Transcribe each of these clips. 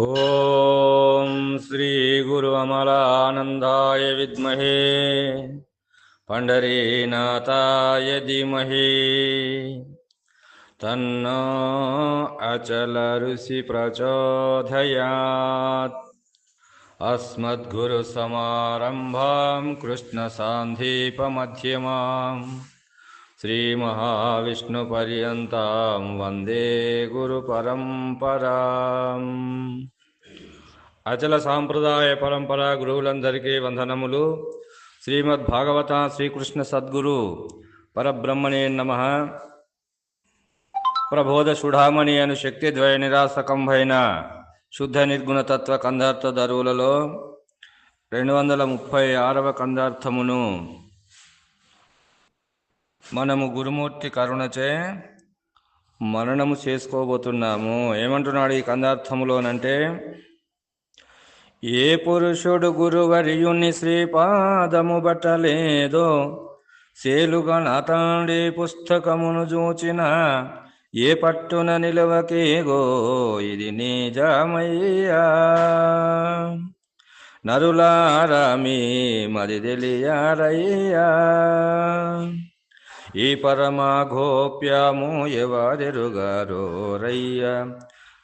ॐ श्रीगुरुअमलानन्दाय विद्महे पण्डरीनाथाय धीमहि। तन्नो अचलऋषि प्रचोदयात् अस्मद्गुरुसमारम्भां कृष्णसान्धीपमध्यमाम् श्रीमहाविष्णुपर्यन्तां वन्दे గురుపరంపరాం అచల సాంప్రదాయ పరంపర గురువులందరికీ వందనములు శ్రీమద్ భాగవత శ్రీకృష్ణ సద్గురు పరబ్రహ్మణే నమ ప్రబోధ సుఢామణి అను శక్తి ద్వయ నిరాసకంభైన శుద్ధ నిర్గుణ తత్వ కందార్థ దరువులలో రెండు వందల ముప్పై ఆరవ కందార్థమును మనము గురుమూర్తి కరుణచే మరణము చేసుకోబోతున్నాము. ఏమంటున్నాడు ఈ కందార్థములోనంటే ఏ పురుషుడు గురువర్యుని శ్రీపాదము బట్టలేదో సేలుగా నాతాండి పుస్తకమును చూచిన ఏ పట్టున నిలవకేగో ఇది నిజమయ్యా. నరులారామి మది తెలియారయ్యా. ఈ పరమాఘోప్యము ఎవరెరుగారో రయ్య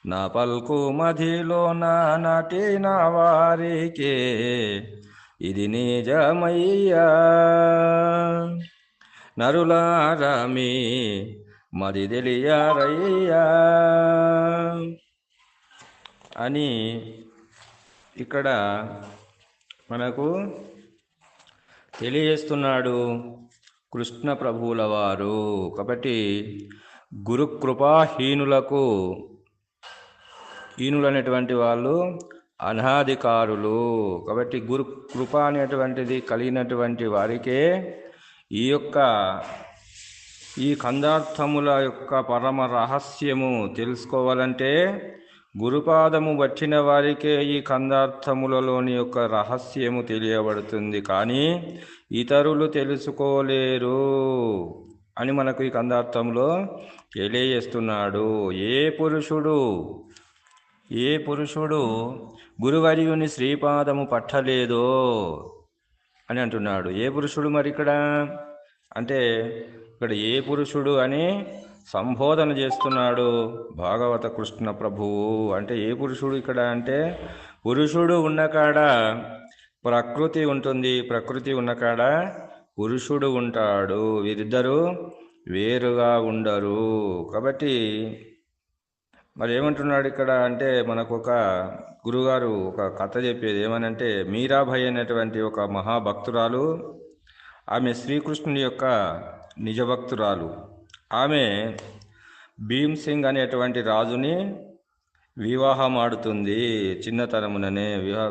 నా పల్కు మధిలో నా వారికే. ఇది నిజమయ్యా. నరులారమి మది తెలియారయ్యా. అని ఇక్కడ మనకు తెలియజేస్తున్నాడు కృష్ణ ప్రభువుల వారు కాబట్టి గురుకృపాహీనులకు హీనులు అనేటువంటి వాళ్ళు అనాధికారులు. కాబట్టి గురు కృప అనేటువంటిది కలిగినటువంటి వారికే ఈ యొక్క ఈ కందార్థముల యొక్క పరమ రహస్యము తెలుసుకోవాలంటే గురుపాదము వచ్చిన వారికే ఈ కందార్థములలోని యొక్క రహస్యము తెలియబడుతుంది. కానీ ఇతరులు తెలుసుకోలేరు అని మనకు ఈ కందార్థంలో తెలియజేస్తున్నాడు. ఏ పురుషుడు ఏ పురుషుడు గురువర్యుని శ్రీపాదము పట్టలేదో అని అంటున్నాడు. ఏ పురుషుడు మరి ఇక్కడ? అంటే ఇక్కడ ఏ పురుషుడు అని సంబోధన చేస్తున్నాడు భాగవత కృష్ణ ప్రభువు అంటే ఏ పురుషుడు ఇక్కడ అంటే పురుషుడు ఉన్నకాడ ప్రకృతి ఉంటుంది ప్రకృతి ఉన్నకాడ పురుషుడు ఉంటాడు. వీరిద్దరూ వేరుగా ఉండరు. కాబట్టి మరి ఏమంటున్నాడు ఇక్కడ అంటే మనకు ఒక గురుగారు ఒక కథ చెప్పేది ఏమనంటే మీరాభాయ్ అనేటువంటి ఒక మహాభక్తురాలు ఆమె శ్రీకృష్ణుని యొక్క నిజభక్తురాలు. ఆమె భీమ్ సింగ్ అనేటువంటి రాజుని వివాహం ఆడుతుంది చిన్నతనముననే వివాహ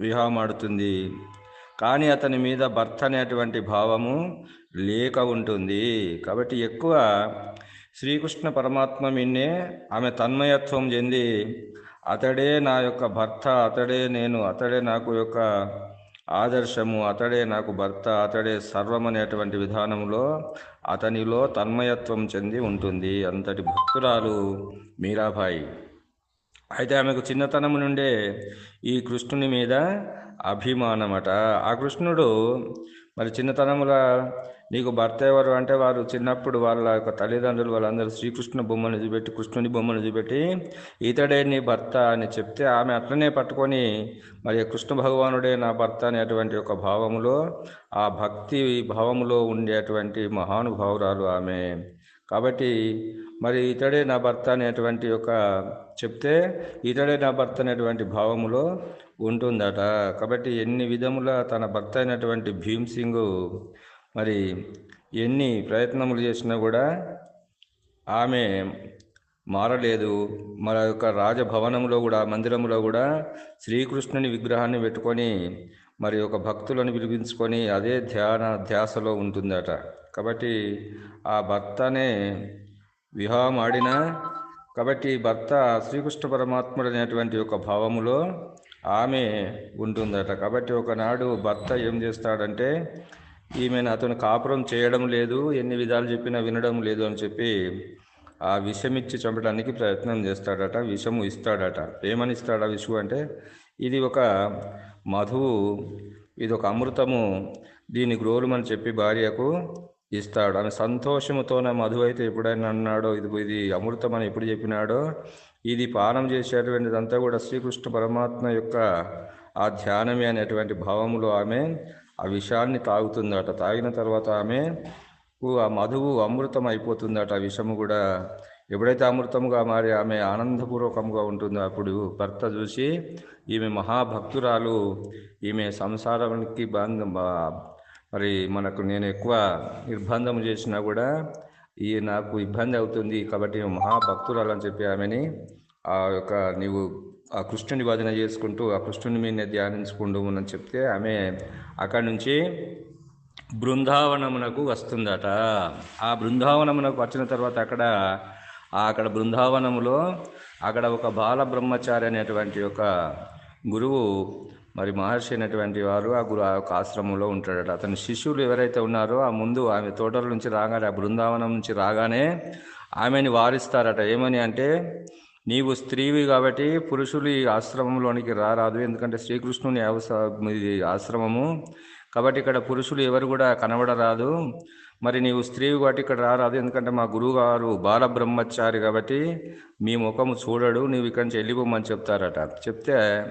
వివాహం ఆడుతుంది కానీ అతని మీద భర్త అనేటువంటి భావము లేక ఉంటుంది. కాబట్టి ఎక్కువ శ్రీకృష్ణ పరమాత్మ మిన్నే ఆమె తన్మయత్వం చెంది అతడే నా యొక్క భర్త అతడే నేను అతడే నాకు యొక్క ఆదర్శము అతడే నాకు భర్త అతడే సర్వం అనేటువంటి విధానంలో అతనిలో తన్మయత్వం చెంది ఉంటుంది. అంతటి భక్తురాలు మీరాబాయి. అయితే ఆమెకు చిన్నతనం నుండే ఈ కృష్ణుని మీద అభిమానమట. ఆ కృష్ణుడు మరి చిన్నతనముల నీకు భర్త ఎవరు అంటే వారు చిన్నప్పుడు వాళ్ళ యొక్క తల్లిదండ్రులు వాళ్ళందరూ శ్రీకృష్ణ బొమ్మను చూపెట్టి కృష్ణుని బొమ్మను చూపెట్టి ఇతడే నీ భర్త అని చెప్తే ఆమె అట్లనే పట్టుకొని మరి కృష్ణ భగవానుడే నా భర్త అనేటువంటి ఒక భావములో ఆ భక్తి భావములో ఉండేటువంటి మహానుభావురాలు ఆమె. కాబట్టి మరి ఇతడే నా భర్త అనేటువంటి ఒక చెప్తే ఇతడే నా భర్త అనేటువంటి భావములో ఉంటుందట. కాబట్టి ఎన్ని విధముల తన భర్త అయినటువంటి భీమ్ సింగ్ మరి ఎన్ని ప్రయత్నములు చేసినా కూడా ఆమె మారలేదు. మన యొక్క రాజభవనంలో కూడా మందిరంలో కూడా శ్రీకృష్ణుని విగ్రహాన్ని పెట్టుకొని మరి ఒక భక్తులను పిలిపించుకొని అదే ధ్యాన ధ్యాసలో ఉంటుందట. కాబట్టి ఆ భర్తనే వివాహం ఆడిన కాబట్టి భర్త శ్రీకృష్ణ పరమాత్ముడు అనేటువంటి ఒక భావములో ఆమె ఉంటుందట. కాబట్టి ఒకనాడు భర్త ఏం చేస్తాడంటే ఈమెను అతను కాపురం చేయడం లేదు ఎన్ని విధాలు చెప్పినా వినడం లేదు అని చెప్పి ఆ విషం ఇచ్చి చంపడానికి ప్రయత్నం చేస్తాడట విషము ఇస్తాడట. ఏమని ఇస్తాడా విషు అంటే ఇది ఒక మధువు ఇది ఒక అమృతము దీని గ్రోలుమని చెప్పి భార్యకు ఇస్తాడు. ఆమె సంతోషముతోన మధు అయితే ఎప్పుడైనా అన్నాడో ఇది ఇది అమృతం అని ఎప్పుడు చెప్పినాడో ఇది పానం చేసేటువంటిదంతా కూడా శ్రీకృష్ణ పరమాత్మ యొక్క ఆ ధ్యానమే అనేటువంటి భావములో ఆమె ఆ విషాన్ని తాగుతుందట. తాగిన తర్వాత ఆమె ఆ మధువు అమృతం అయిపోతుందట ఆ విషము కూడా ఎప్పుడైతే అమృతముగా మారి ఆమె ఆనందపూర్వకంగా ఉంటుందో అప్పుడు భర్త చూసి ఈమె మహాభక్తురాలు ఈమె సంసారానికి బంధ మరి మనకు నేను ఎక్కువ నిర్బంధం చేసినా కూడా ఈ నాకు ఇబ్బంది అవుతుంది కాబట్టి మహాభక్తురాలు అని చెప్పి ఆమెని ఆ యొక్క నీవు ఆ కృష్ణుని భజన చేసుకుంటూ ఆ కృష్ణుని మీద ధ్యానించుకుంటూ అని చెప్తే ఆమె అక్కడి నుంచి బృందావనమునకు వస్తుందట. ఆ బృందావనమునకు వచ్చిన తర్వాత అక్కడ అక్కడ బృందావనములో అక్కడ ఒక బాల బ్రహ్మచారి అనేటువంటి ఒక గురువు మరి మహర్షి అనేటువంటి వారు ఆ గురు ఆ యొక్క ఆశ్రమంలో ఉంటాడట. అతని శిష్యులు ఎవరైతే ఉన్నారో ఆ ముందు ఆమె తోటల నుంచి రాగానే ఆ బృందావనం నుంచి రాగానే ఆమెని వారిస్తారట. ఏమని అంటే నీవు స్త్రీవి కాబట్టి పురుషులు ఈ ఆశ్రమంలోనికి రారాదు. ఎందుకంటే శ్రీకృష్ణుని అవస- ఇది ఆశ్రమము. కాబట్టి ఇక్కడ పురుషులు ఎవరు కూడా కనబడరాదు. మరి నీవు స్త్రీవి కాబట్టి ఇక్కడ రారాదు. ఎందుకంటే మా గురువు గారు కాబట్టి మీ ముఖము చూడడు నీవు ఇక్కడి నుంచి వెళ్ళిపోమని చెప్తారట. చెప్తే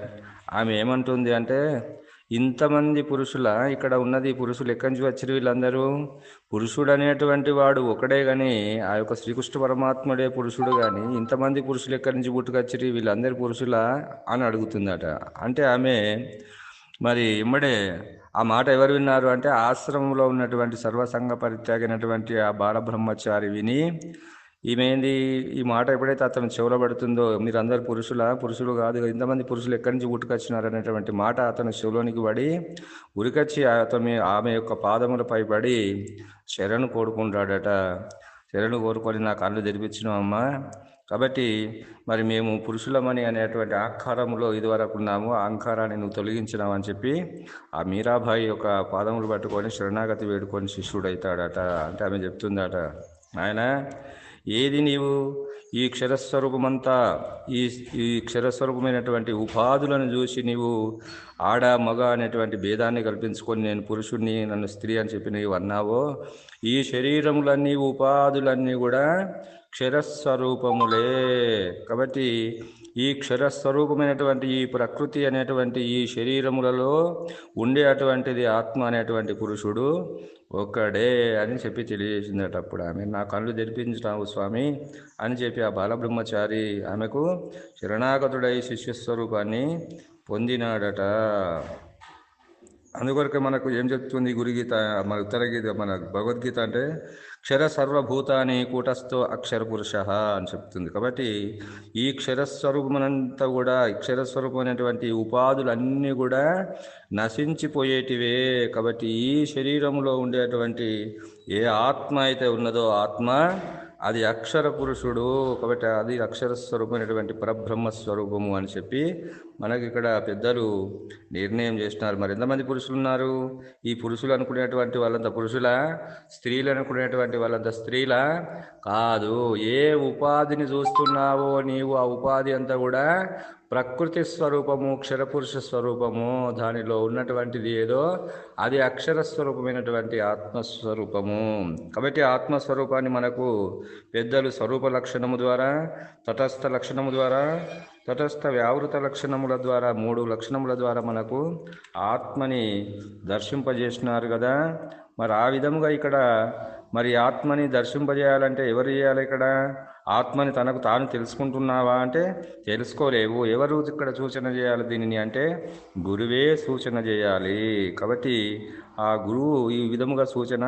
ఆమె ఏమంటుంది అంటే ఇంతమంది పురుషుల ఇక్కడ ఉన్నది పురుషులు ఎక్కడి నుంచి వచ్చారు వీళ్ళందరూ? పురుషుడు అనేటువంటి వాడు ఒకడే కానీ ఆ యొక్క శ్రీకృష్ణ పరమాత్ముడే పురుషుడు కానీ ఇంతమంది పురుషులు ఎక్కడి నుంచి పుట్టుకొచ్చిరి వీళ్ళందరూ పురుషులా అని అడుగుతుందట. అంటే ఆమె మరి ఇమ్మడే ఆ మాట ఎవరు విన్నారు? అంటే ఆశ్రమంలో ఉన్నటువంటి సర్వసంగ పరిత్యాగినటువంటి ఆ బాలబ్రహ్మచారి విని ఈమెంది ఈ మాట ఎప్పుడైతే అతను చెవులో పడుతుందో మీరందరు పురుషుల? పురుషులు కాదు ఇంతమంది పురుషులు ఎక్కడి నుంచి పుట్టుకొచ్చినారు అనేటువంటి మాట అతను చెవులోనికి పడి ఉరికొచ్చి అతను ఆమె యొక్క పాదములపై పడి శరణు కోరుకుంటాడట. శరణు కోరుకొని నా కళ్ళు తెరిపించిన అమ్మ కాబట్టి మరి మేము పురుషులమని అనేటువంటి ఆంకారములో ఇదివరకు ఉన్నాము ఆ అహంకారాన్ని నువ్వు తొలగించినావు అని చెప్పి ఆ మీరాబాయి యొక్క పాదములు పట్టుకొని శరణాగతి వేడుకొని శిష్యుడైతాడట. అంటే ఆమె చెప్తుందట ఆయన ఏది నీవు? ఈ క్షరస్వరూపమంతా ఈ ఈ క్షరస్వరూపమైనటువంటి ఉపాధులను చూసి నీవు ఆడ మగ అనేటువంటి భేదాన్ని కల్పించుకొని నేను పురుషుణ్ణి నన్ను స్త్రీ అని చెప్పి నీవు అన్నావో ఈ శరీరములన్నీ ఉపాధులన్నీ కూడా క్షరస్వరూపములే. కాబట్టి ఈ క్షరస్వరూపమైనటువంటి ఈ ప్రకృతి అనేటువంటి ఈ శరీరములలో ఉండే అటువంటిది ఆత్మ అనేటువంటి పురుషుడు ఒక్కడే అని చెప్పి తెలియజేసిందట అప్పుడు ఆమె. నా కళ్ళు తెరిపించినావు స్వామి అని చెప్పి ఆ బాలబ్రహ్మచారి ఆమెకు శరణాగతుడై శిష్యస్వరూపాన్ని పొందినాడట. అందుకొరకే మనకు ఏం చెప్తుంది గురుగీత మన ఉత్తర గీత మన భగవద్గీత అంటే క్షర సర్వభూతాన్ని కూటస్థో అక్షర పురుష అని చెప్తుంది. కాబట్టి ఈ క్షరస్వరూపమనంతా కూడా ఈ క్షరస్వరూపమైనటువంటి ఉపాధులన్నీ కూడా నశించిపోయేటివే. కాబట్టి ఈ శరీరంలో ఉండేటువంటి ఏ ఆత్మ అయితే ఉన్నదో ఆత్మ అది అక్షర పురుషుడు కాబట్టి అది అక్షర స్వరూపమైనటువంటి పరబ్రహ్మ స్వరూపము అని చెప్పి మనకి ఇక్కడ పెద్దలు నిర్ణయం చేస్తున్నారు. మరి ఎంతమంది పురుషులు ఉన్నారు ఈ పురుషులు అనుకునేటువంటి వాళ్ళంత పురుషుల? స్త్రీలు అనుకునేటువంటి వాళ్ళంత స్త్రీల? కాదు. ఏ ఉపాధిని చూస్తున్నావో నీవు ఆ ఉపాధి అంతా కూడా ప్రకృతి స్వరూపము క్షరపురుష స్వరూపము దానిలో ఉన్నటువంటిది ఏదో అది అక్షర స్వరూపమైనటువంటి ఆత్మస్వరూపము. కాబట్టి ఆత్మస్వరూపాన్ని మనకు పెద్దలు స్వరూప లక్షణము ద్వారా తటస్థ లక్షణము ద్వారా తటస్థ వ్యావృత లక్షణముల ద్వారా మూడు లక్షణముల ద్వారా మనకు ఆత్మని దర్శింపజేసినారు కదా. మరి ఆ విధముగా ఇక్కడ మరి ఆత్మని దర్శింపజేయాలంటే ఎవరు చేయాలి ఇక్కడ? ఆత్మని తనకు తాను తెలుసుకుంటున్నావా అంటే తెలుసుకోలేవు. ఎవరు ఇక్కడ సూచన చేయాలి దీనిని అంటే గురువే సూచన చేయాలి. కాబట్టి ఆ గురువు ఈ విధముగా సూచన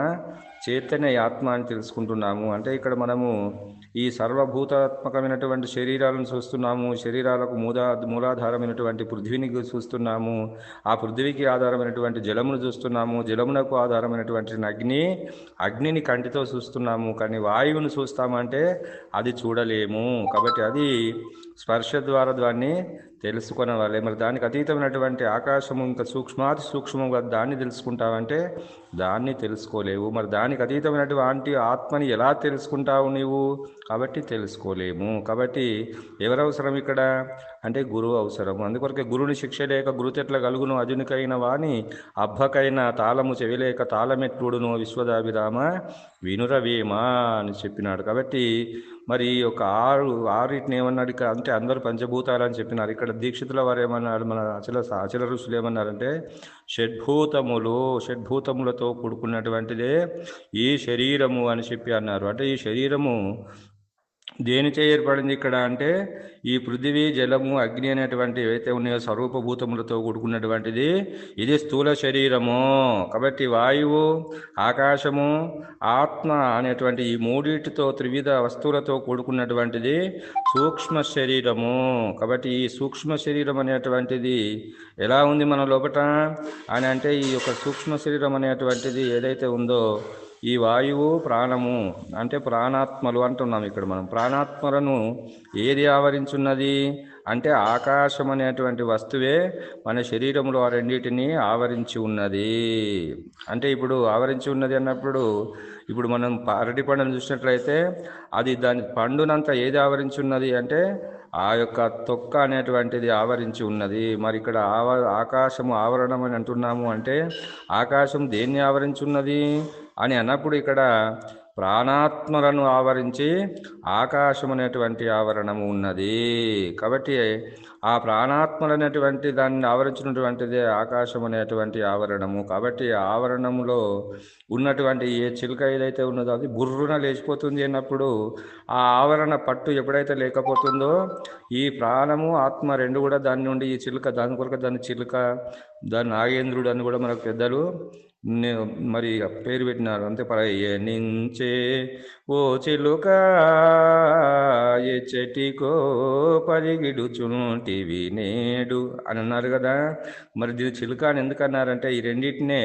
చైతన్య ఆత్మ అని తెలుసుకుంటున్నాము. అంటే ఇక్కడ మనము ఈ సర్వభూతాత్మకమైనటువంటి శరీరాలను చూస్తున్నాము శరీరాలకు మూలా మూలాధారమైనటువంటి పృథ్వీని చూస్తున్నాము ఆ పృథ్వీకి ఆధారమైనటువంటి జలమును చూస్తున్నాము జలమునకు ఆధారమైనటువంటి అగ్ని అగ్నిని కంటితో చూస్తున్నాము కానీ వాయువును చూస్తామంటే అది చూడలేము. కాబట్టి అది స్పర్శ ద్వారా దాన్ని తెలుసుకొనవాలి. మరి దానికి అతీతమైనటువంటి ఆకాశము ఇంకా సూక్ష్మాతి సూక్ష్మంగా దాన్ని తెలుసుకుంటావంటే దాన్ని తెలుసుకోలేవు. మరి దానికి అతీతమైనటువంటి ఆత్మని ఎలా తెలుసుకుంటావు నీవు? కాబట్టి తెలుసుకోలేము. కాబట్టి ఎవరు అవసరం ఇక్కడ? అంటే గురువు అవసరం అందుకొరకే గురుని శిక్ష లేక గురుతెట్ల కలుగును అజునికైన వాని అబ్బకైన తాళము చెవిలేక తాళమెట్లుడును విశ్వదాభిరామ. వినురవేమా అని చెప్పినాడు. కాబట్టి మరి ఒక ఆరు ఆరిటిని ఏమన్నాడు ఇక్కడ? అంటే అందరూ పంచభూతాలు అని చెప్పినారు. ఇక్కడ దీక్షితుల వారు ఏమన్నారు మన అచల అచల ఋషులు ఏమన్నారంటే షడ్భూతములు షడ్భూతములతో కూడుకున్నటువంటిదే ఈ శరీరము అని చెప్పి అన్నారు. అంటే ఈ శరీరము దేనిచే ఏర్పడింది ఇక్కడ అంటే ఈ పృథివీ జలము అగ్ని అనేటువంటి ఏవైతే ఉన్నాయో స్వరూపభూతములతో కూడుకున్నటువంటిది ఇది స్థూల శరీరము. కాబట్టి వాయువు ఆకాశము ఆత్మ అనేటువంటి ఈ మూడిటితో త్రివిధ వస్తువులతో కూడుకున్నటువంటిది సూక్ష్మ శరీరము. కాబట్టి ఈ సూక్ష్మ శరీరం అనేటువంటిది ఎలా ఉంది మన లోపట? అని అంటే ఈ యొక్క సూక్ష్మ శరీరం అనేటువంటిది ఏదైతే ఉందో ఈ వాయువు ప్రాణము అంటే ప్రాణాత్మలు అంటున్నాం ఇక్కడ మనం. ప్రాణాత్మలను ఏది ఆవరించున్నది? అంటే ఆకాశం అనేటువంటి వస్తువే మన శరీరంలో ఆ రెండింటిని ఆవరించి ఉన్నది. అంటే ఇప్పుడు ఆవరించి ఉన్నది అన్నప్పుడు ఇప్పుడు మనం అరటి పండును చూసినట్లయితే అది దాని పండునంతా ఏది ఆవరించి ఉన్నది అంటే ఆ యొక్క తొక్క అనేటువంటిది ఆవరించి ఉన్నది. మరి ఇక్కడ ఆవ ఆకాశము ఆవరణం అని అంటున్నాము అంటే ఆకాశం దేన్ని ఆవరించి ఉన్నది అని అన్నప్పుడు ఇక్కడ ప్రాణాత్మలను ఆవరించి ఆకాశం అనేటువంటి ఆవరణము ఉన్నది. కాబట్టి ఆ ప్రాణాత్మలనేటువంటి దాన్ని ఆవరించినటువంటిదే ఆకాశం అనేటువంటి ఆవరణము. కాబట్టి ఆవరణంలో ఆవరణములో ఉన్నటువంటి ఏ చిలుక ఏదైతే ఉన్నదో అది బుర్రున లేచిపోతుంది అన్నప్పుడు ఆ ఆవరణ పట్టు ఎప్పుడైతే లేకపోతుందో ఈ ప్రాణము ఆత్మ రెండు కూడా దాని నుండి ఈ చిలుక దాని కొరకు దాని చిలుక దాని నాగేంద్రుడు అని కూడా మనకు పెద్దలు మరి పేరు పెట్టినారు. అంతే పరయనించే ఓ చిలుక చెటికో పరిగిడుచుంటివి నేడు అని అన్నారు కదా. మరి దీని చిలుక అని ఎందుకన్నారంటే ఈ రెండింటినే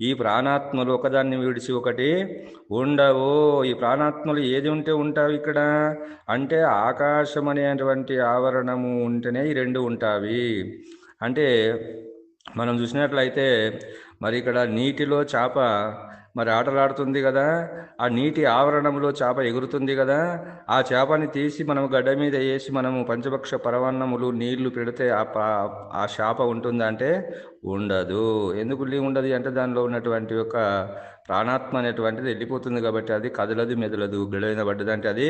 ఈ ప్రాణాత్మలు ఒకదాన్ని విడిచి ఒకటి ఉండవు. ఈ ప్రాణాత్మలు ఏది ఉంటే ఉంటావు ఇక్కడ? అంటే ఆకాశం అనేటువంటి ఆవరణము ఉంటేనే ఈ రెండు ఉంటావి. అంటే మనం చూసినట్లయితే మరి ఇక్కడ నీటిలో చేప మరి ఆటలాడుతుంది కదా ఆ నీటి ఆవరణంలో చేప ఎగురుతుంది కదా ఆ చేపని తీసి మనం గడ్డ మీద వేసి మనము పంచభక్ష పరవన్నములు నీళ్ళు పెడితే ఆ ఆ చేప ఉంటుందా అంటే ఉండదు. ఎందుకు లీవ్ ఉండదు అంటే దానిలో ఉన్నటువంటి యొక్క ప్రాణాత్మ అనేటువంటిది వెళ్ళిపోతుంది కాబట్టి అది కదలదు మెదలదు. గడైన పడ్డదంటే అది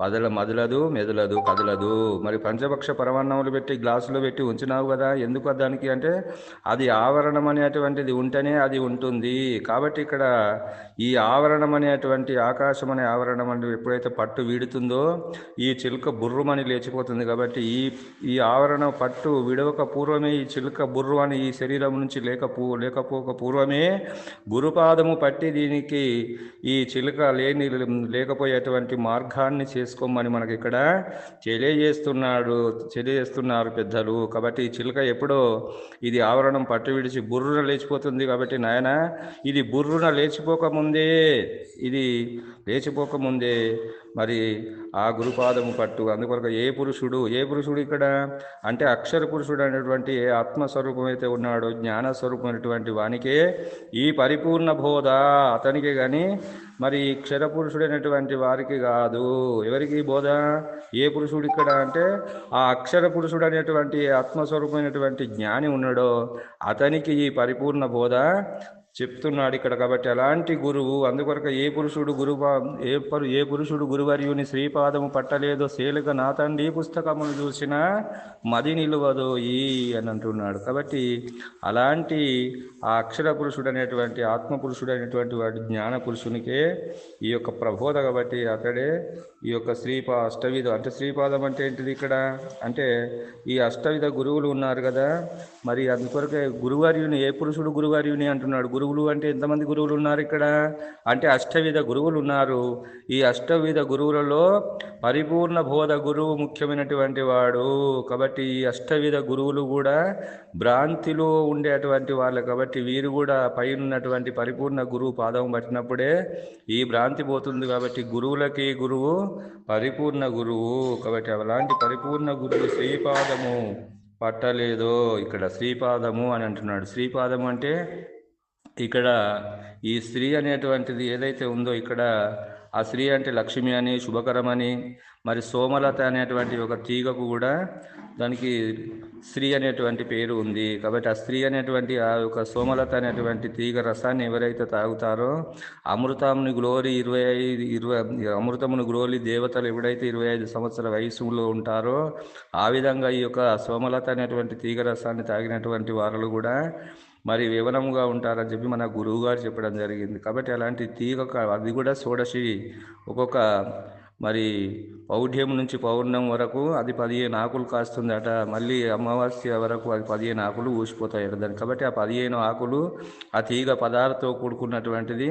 పదల మదలదు మెదలదు కదలదు. మరి పంచభక్ష పరమాన్నములు పెట్టి గ్లాసులో పెట్టి ఉంచినావు కదా ఎందుకు దానికి అంటే అది ఆవరణం అనేటువంటిది ఉంటేనే అది ఉంటుంది. కాబట్టి ఇక్కడ ఈ ఆవరణం అనేటువంటి ఆకాశం అనే ఆవరణం అంటే ఎప్పుడైతే పట్టు వీడుతుందో ఈ చిలుక బుర్రుమని లేచిపోతుంది కాబట్టి ఈ ఈ ఆవరణ పట్టు విడవక పూర్వమే ఈ చిలుక బుర్రు అని ఈ శరీరం నుంచి లేకపో లేకపోక పూర్వమే గురుపాదము పట్టి దీనికి ఈ చిలుక లేని లేకపోయేటువంటి మార్గాన్ని చేసుకోమని మనకి ఇక్కడ తెలియజేస్తున్నాడు తెలియజేస్తున్నారు పెద్దలు. కాబట్టి ఈ చిలుక ఎప్పుడో ఇది ఆవరణం పట్టు విడిచి బుర్రున లేచిపోతుంది కాబట్టి నాయన ఇది బుర్రున లేచిపోకముందే ఇది లేచిపోకముందే మరి ఆ గురుపాదము పట్టు. అందుకొరకు ఏ పురుషుడు ఏ పురుషుడు ఇక్కడ? అంటే అక్షర పురుషుడు అనేటువంటి ఏ ఆత్మస్వరూపం అయితే ఉన్నాడో జ్ఞాన జ్ఞానస్వరూపమైనటువంటి వానికే ఈ పరిపూర్ణ బోధ అతనికి కానీ మరి క్షర పురుషుడైనటువంటి వారికి కాదు. ఎవరికి బోధ? ఏ పురుషుడు ఇక్కడ అంటే ఆ అక్షర పురుషుడు అనేటువంటి ఆత్మస్వరూపమైనటువంటి జ్ఞాని ఉన్నాడో అతనికి ఈ పరిపూర్ణ బోధ చెప్తున్నాడు ఇక్కడ కాబట్టి అలాంటి గురువు అందుకొరకు ఏ పురుషుడు గురువా ఏ పరు ఏ పురుషుడు గురువర్యుని శ్రీపాదము పట్టలేదో సేలుగా నా తండ్రి పుస్తకమును చూసిన మది నిలువదో ఈ అని అంటున్నాడు. కాబట్టి అలాంటి ఆ అక్షర పురుషుడు అనేటువంటి ఆత్మ పురుషుడు అనేటువంటి వాడి జ్ఞాన పురుషునికే ఈ యొక్క ప్రబోధ కాబట్టి అతడే ఈ యొక్క శ్రీపా అష్టవిధ అంటే శ్రీపాదం అంటే ఏంటిది ఇక్కడ? అంటే ఈ అష్టవిధ గురువులు ఉన్నారు కదా మరి అందుకొరకే గురువర్యుని ఏ పురుషుడు గురువర్యుని అంటున్నాడు? గురువు గురువులు అంటే ఎంతమంది గురువులు ఉన్నారు ఇక్కడ? అంటే అష్టవిధ గురువులు ఉన్నారు. ఈ అష్టవిధ గురువులలో పరిపూర్ణ బోధ గురువు ముఖ్యమైనటువంటి వాడు. కాబట్టి ఈ అష్టవిధ గురువులు కూడా భ్రాంతిలో ఉండేటువంటి వాళ్ళు. కాబట్టి వీరు కూడా పైన ఉన్నటువంటి పరిపూర్ణ గురువు పాదం పట్టినప్పుడే ఈ భ్రాంతి పోతుంది కాబట్టి గురువులకి గురువు పరిపూర్ణ గురువు. కాబట్టి అలాంటి పరిపూర్ణ గురువు శ్రీపాదము పట్టలేదో. ఇక్కడ శ్రీపాదము అని అంటున్నాడు. శ్రీపాదము అంటే ఇక్కడ ఈ స్త్రీ అనేటువంటిది ఏదైతే ఉందో ఇక్కడ ఆ స్త్రీ అంటే లక్ష్మి అని శుభకరమని మరి సోమలత అనేటువంటి ఒక తీగకు కూడా దానికి స్త్రీ అనేటువంటి పేరు ఉంది. కాబట్టి ఆ స్త్రీ అనేటువంటి ఆ యొక్క సోమలత అనేటువంటి తీగ రసాన్ని ఎవరైతే తాగుతారో అమృతముని గ్లోరి ఇరవై ఐదు ఇరవై అమృతమును గ్లోరి దేవతలు ఎవడైతే ఇరవై ఐదు సంవత్సరాల వయసులో ఉంటారో ఆ విధంగా ఈ యొక్క సోమలత అనేటువంటి తీగ రసాన్ని తాగినటువంటి వారు కూడా మరి వివరముగా ఉంటారని చెప్పి మన గురువు గారు చెప్పడం జరిగింది. కాబట్టి అలాంటి తీగ అది కూడా షోడశి ఒక్కొక్క మరి పౌఢ్యం నుంచి పౌర్ణం వరకు అది పదిహేను ఆకులు కాస్తుందట. మళ్ళీ అమావాస్య వరకు అది పదిహేను ఆకులు ఊసిపోతాయట దాన్ని కాబట్టి ఆ పదిహేను ఆకులు ఆ తీగ పదార్థతో కూడుకున్నటువంటిది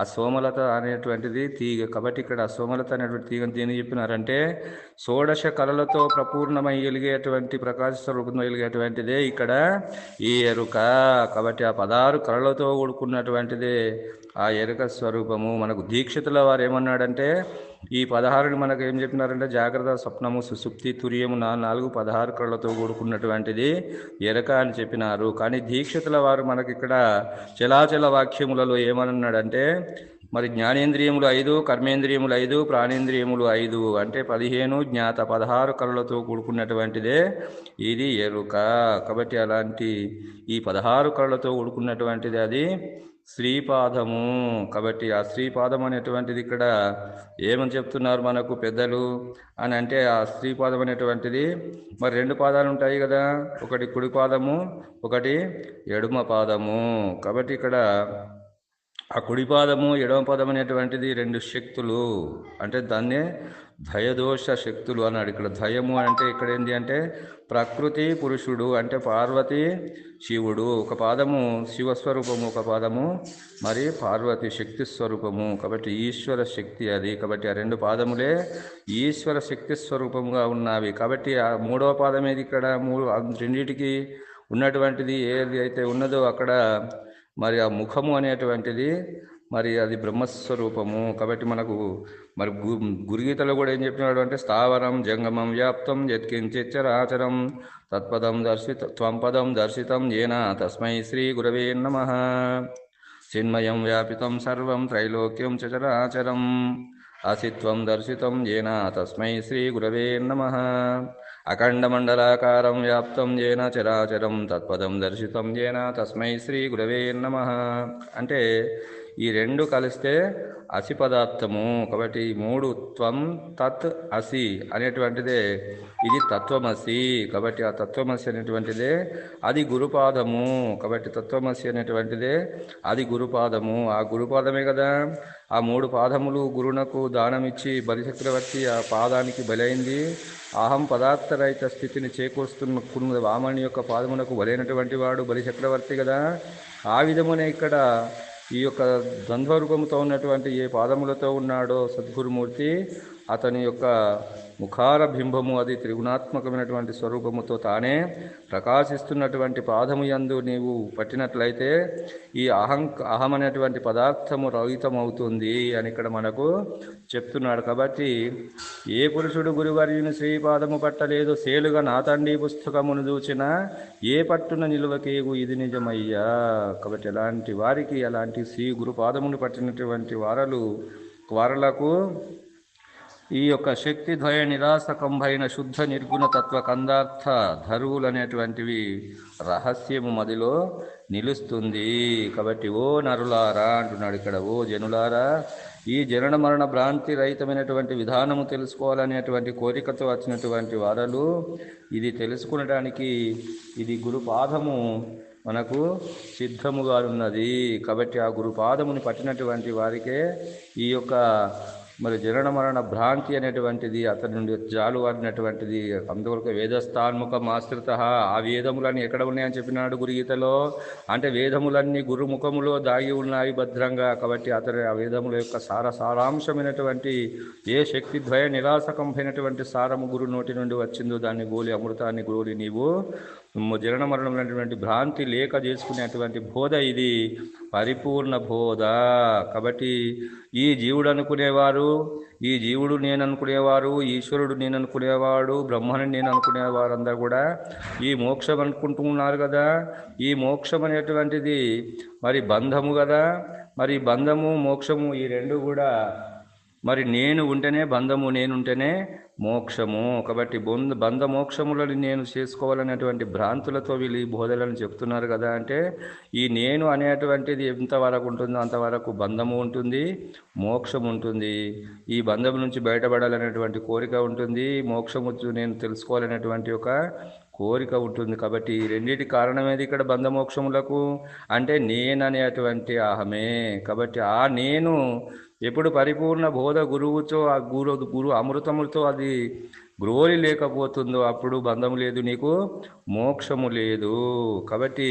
ఆ సోమలత అనేటువంటిది తీగ. కాబట్టి ఇక్కడ ఆ సోమలత అనేటువంటి తీగను దేని చెప్పినారంటే షోడశ కళలతో ప్రపూర్ణమై వెలిగేటువంటి ప్రకాశ స్వరూపంలో ఇక్కడ ఈ ఎరుక. కాబట్టి ఆ పదహారు కళలతో కూడుకున్నటువంటిదే ఆ ఎరుక స్వరూపము. మనకు దీక్షితుల వారు ఏమన్నాడంటే ఈ పదహారుని మనకు ఏం చెప్పినారంటే జాగ్రత్త స్వప్నము సుసుప్తి తుర్యము నా నాలుగు పదహారు కళ్ళతో కూడుకున్నటువంటిది ఎరక అని చెప్పినారు. కానీ దీక్షితుల వారు మనకి ఇక్కడ చలాచల వాక్యములలో ఏమన్నాడంటే మరి జ్ఞానేంద్రియములు ఐదు కర్మేంద్రియములు ఐదు ప్రాణేంద్రియములు ఐదు అంటే పదిహేను జ్ఞాత పదహారు కళలతో కూడుకున్నటువంటిదే ఇది ఎరుక. కాబట్టి అలాంటి ఈ పదహారు కళ్ళతో కూడుకున్నటువంటిది అది శ్రీపాదము. కాబట్టి ఆ శ్రీపాదం అనేటువంటిది ఇక్కడ ఏమని చెప్తున్నారు మనకు పెద్దలు? అని అంటే ఆ శ్రీపాదం అనేటువంటిది మరి రెండు పాదాలు ఉంటాయి కదా. ఒకటి కుడి పాదము ఒకటి ఎడుమ పాదము. కాబట్టి ఇక్కడ ఆ కుడి పాదము ఎడమ పదం అనేటువంటిది రెండు శక్తులు. అంటే దాన్నే దయదోష శక్తులు అన్నాడు. ఇక్కడ దయము అంటే ఇక్కడ ఏంటి అంటే ప్రకృతి పురుషుడు అంటే పార్వతి శివుడు. ఒక పాదము శివస్వరూపము ఒక పాదము మరి పార్వతి శక్తి స్వరూపము. కాబట్టి ఈశ్వర శక్తి అది. కాబట్టి ఆ రెండు పాదములే ఈశ్వర శక్తి స్వరూపముగా ఉన్నవి. కాబట్టి ఆ మూడవ పాదం ఏది ఇక్కడ? మూడు రెండింటికి రెండిటికి ఉన్నటువంటిది ఏది అయితే ఉన్నదో అక్కడ మరి ఆ ముఖము అనేటువంటిది మరి అది బ్రహ్మస్వరూపము. కాబట్టి మనకు మరి గు గురుగీతలో కూడా ఏం చెప్పినాడు అంటే స్థావరం జంగమం వ్యాప్తం యత్కించిచ్చరాచరం తత్పదం దర్శిత త్వంపదం దర్శితం ఏన తస్మై శ్రీ గురవే నమ. చిన్మయం వ్యాపితం సర్వం త్రైలోక్యం చరాచరం. అసిత్వం దర్శితం ఏన తస్మై శ్రీ గురవే నమ. అఖండమండలాకారం వ్యాప్తం ఏన చరాచరం తత్పదం దర్శితం ఏన తస్మై శ్రీ గురవే నమ. అంటే ఈ రెండు కలిస్తే అసి పదార్థము. కాబట్టి ఈ మూడు త్వం తత్ అసి అనేటువంటిదే. ఇది తత్వమసి. కాబట్టి ఆ తత్వమసి అనేటువంటిదే. అది గురుపాదము. కాబట్టి తత్వమసి అనేటువంటిదే. అది గురుపాదము. ఆ గురుపాదమే కదా. ఆ మూడు పాదములు గురునకు దానమిచ్చి బలిచక్రవర్తి ఆ పాదానికి బలైంది. అహం పదార్థరహిత స్థితిని చేకూరుస్తున్న వామని యొక్క పాదమునకు బలైనటువంటి వాడు బలిచక్రవర్తి కదా. ఆ విధమునే ఇక్కడ ఈ యొక్క ద్వంద్వరూపముతో ఉన్నటువంటి ఏ పాదములతో ఉన్నాడో సద్గురుమూర్తి అతని యొక్క ముఖార బింబము అది త్రిగుణాత్మకమైనటువంటి స్వరూపముతో తానే ప్రకాశిస్తున్నటువంటి పాదము యందు నీవు పట్టినట్లయితే ఈ అహం అహం అనేటువంటి పదార్థము రహితమవుతుంది అని ఇక్కడ మనకు చెప్తున్నాడు. కాబట్టి ఏ పురుషుడు గురువర్యుని శ్రీపాదము పట్టలేదు సేలుగా నా తండ్రి పుస్తకమును చూచిన ఏ పట్టున నిలువకేగు ఇది నిజమయ్యా. కాబట్టి ఎలాంటి వారికి అలాంటి శ్రీ గురుపాదమును పట్టినటువంటి వారలు వారలకు ఈ యొక్క శక్తిద్వయ నిరాసకంభైన శుద్ధ నిర్గుణ తత్వ కందార్థ ధరువులు అనేటువంటివి రహస్యము మదిలో నిలుస్తుంది. కాబట్టి ఓ నరులారా అంటున్నాడు ఇక్కడ ఓ జనులారా ఈ జనన మరణ భ్రాంతి రహితమైనటువంటి విధానము తెలుసుకోవాలనేటువంటి కోరికతో వచ్చినటువంటి వారలు ఇది తెలుసుకునడానికి ఇది గురుపాదము మనకు సిద్ధముగా ఉన్నది కాబట్టి ఆ గురుపాదముని పట్టినటువంటి వారికే ఈ యొక్క మరి జనన మరణ భ్రాంతి అనేటువంటిది అతని నుండి జాలువారినటువంటిది అందువరకు వేదస్థాన్ముఖం ఆశ్రిత ఆ వేదములన్నీ ఎక్కడ ఉన్నాయని చెప్పినాడు గురుగీతలో? అంటే వేదములన్నీ గురుముఖములో దాగి ఉన్నాయి భద్రంగా. కాబట్టి అతని ఆ వేదముల యొక్క సార సారాంశమైనటువంటి ఏ శక్తి ద్వయ నిరాసకంపైనటువంటి సారము గురు నోటి నుండి వచ్చిందో దాన్ని గోలి అమృతాన్ని గోలి నీవు జనన అనేటువంటి భ్రాంతి లేక చేసుకునేటువంటి బోధ ఇది. పరిపూర్ణ బోధ. కాబట్టి ఈ జీవుడు అనుకునేవారు ఈ జీవుడు నేను అనుకునేవారు ఈశ్వరుడు నేను అనుకునేవాడు బ్రహ్మని నేను అనుకునేవారందరూ కూడా ఈ మోక్షం అనుకుంటున్నారు కదా. ఈ మోక్షం అనేటువంటిది మరి బంధము కదా. మరి బంధము మోక్షము ఈ రెండు కూడా మరి నేను ఉంటేనే బంధము నేను ఉంటేనే మోక్షము. కాబట్టి బొంద బంధ మోక్షములని నేను చేసుకోవాలనేటువంటి భ్రాంతులతో వీళ్ళు ఈ బోధలను చెప్తున్నారు కదా అంటే ఈ నేను అనేటువంటిది ఎంతవరకు ఉంటుందో అంతవరకు బంధము ఉంటుంది మోక్షం ఉంటుంది. ఈ బంధం నుంచి బయటపడాలనేటువంటి కోరిక ఉంటుంది మోక్షము నేను తెలుసుకోవాలనేటువంటి ఒక కోరిక ఉంటుంది. కాబట్టి ఈ రెండింటి కారణమేది ఇక్కడ బంధమోక్షములకు? అంటే నేననేటువంటి అహమే కాబట్టి ఆ నేను ఎప్పుడు పరిపూర్ణ బోధ గురువుతో ఆ గురు గురు అమృతములతో అది గ్రోలి లేకపోతుందో అప్పుడు బంధం లేదు నీకు మోక్షము లేదు. కాబట్టి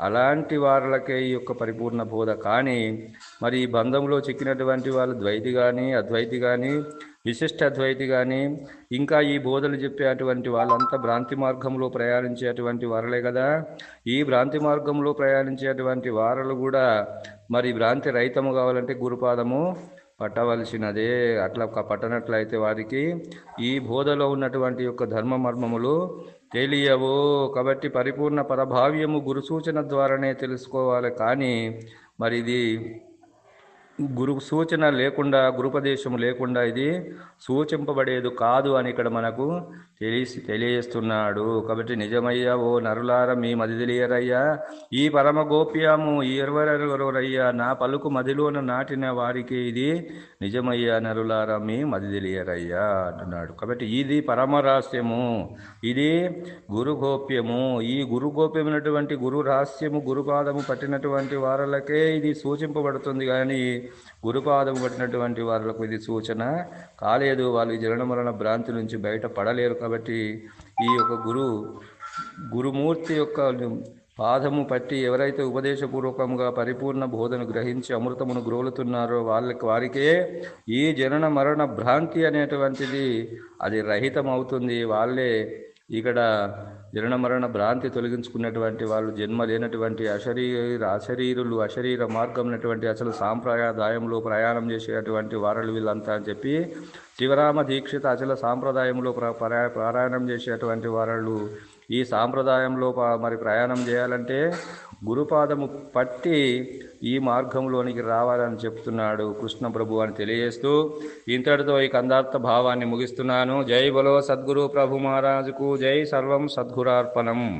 అలాంటి వారులకే ఈ యొక్క పరిపూర్ణ బోధ. కానీ మరి ఈ బంధంలో చిక్కినటువంటి వాళ్ళు ద్వైతి కానీ అద్వైతి కానీ విశిష్ట అద్వైతి కానీ ఇంకా ఈ బోధలు చెప్పేటువంటి వాళ్ళంతా భ్రాంతి మార్గంలో ప్రయాణించేటువంటి వారలే కదా. ఈ భ్రాంతి మార్గంలో ప్రయాణించేటువంటి వారలు కూడా మరి భ్రాంతి రహితము కావాలంటే గురుపాదము పట్టవలసినదే. అట్లా పట్టనట్లయితే వారికి ఈ బోధలో ఉన్నటువంటి యొక్క ధర్మ మర్మములు తెలియవు. కాబట్టి పరిపూర్ణ పరభావ్యము గురు సూచన ద్వారానే తెలుసుకోవాలి. కానీ మరి ఇది గురు సూచన లేకుండా గురుపదేశం లేకుండా ఇది సూచింపబడేది కాదు అని ఇక్కడ మనకు తెలిసి తెలియజేస్తున్నాడు. కాబట్టి నిజమయ్యా ఓ నరులార మీ మది తెలియరయ్యా. ఈ పరమ గోప్యము ఈ ఇరవరయ్యా నా పలుకు మదిలోన నాటిన వారికి ఇది నిజమయ్యా నరులార మీ మది తెలియరయ్యా అంటున్నాడు. కాబట్టి ఇది పరమ రహస్యము ఇది గురు గోప్యము ఈ గురు గోప్యమైనటువంటి గురు రహస్యము గురుపాదము పట్టినటువంటి వారలకే ఇది సూచింపబడుతుంది. కానీ గురుపాదం పట్టినటువంటి వారికి ఇది సూచన. కాలేదు వాళ్ళు ఈ జనన మరణ భ్రాంతి నుంచి బయటపడలేరు కాబట్టి ఈ యొక్క గురు గురుమూర్తి యొక్క పాదము పట్టి ఎవరైతే ఉపదేశపూర్వకంగా పరిపూర్ణ బోధను గ్రహించి అమృతమును గ్రోలుతున్నారో వాళ్ళకి వారికే ఈ జనన మరణ భ్రాంతి అనేటువంటిది అది రహితం అవుతుంది వాళ్ళే ఇక్కడ జనన మరణ భ్రాంతి తొలగించుకున్నటువంటి వాళ్ళు జన్మ లేనటువంటి అశరీర అశరీరులు అశరీర మార్గం ఉన్నటువంటి అసలు సాంప్రదాయంలో ప్రయాణం చేసేటువంటి వారలు వీళ్ళంతా అని చెప్పి శివరామ దీక్షిత అచల సాంప్రదాయంలో ప్ర చేసేటువంటి వారలు ఈ సాంప్రదాయంలో మరి ప్రయాణం చేయాలంటే గురుపాదము పట్టి ఈ మార్గంలోనికి రావాలని చెప్తున్నాడు కృష్ణ ప్రభు అని తెలియజేస్తూ ఇంతటితో ఈ కందార్థ భావాన్ని ముగిస్తున్నాను. జై బలో సద్గురు ప్రభు మహారాజుకు జై సర్వం సద్గురార్పణం.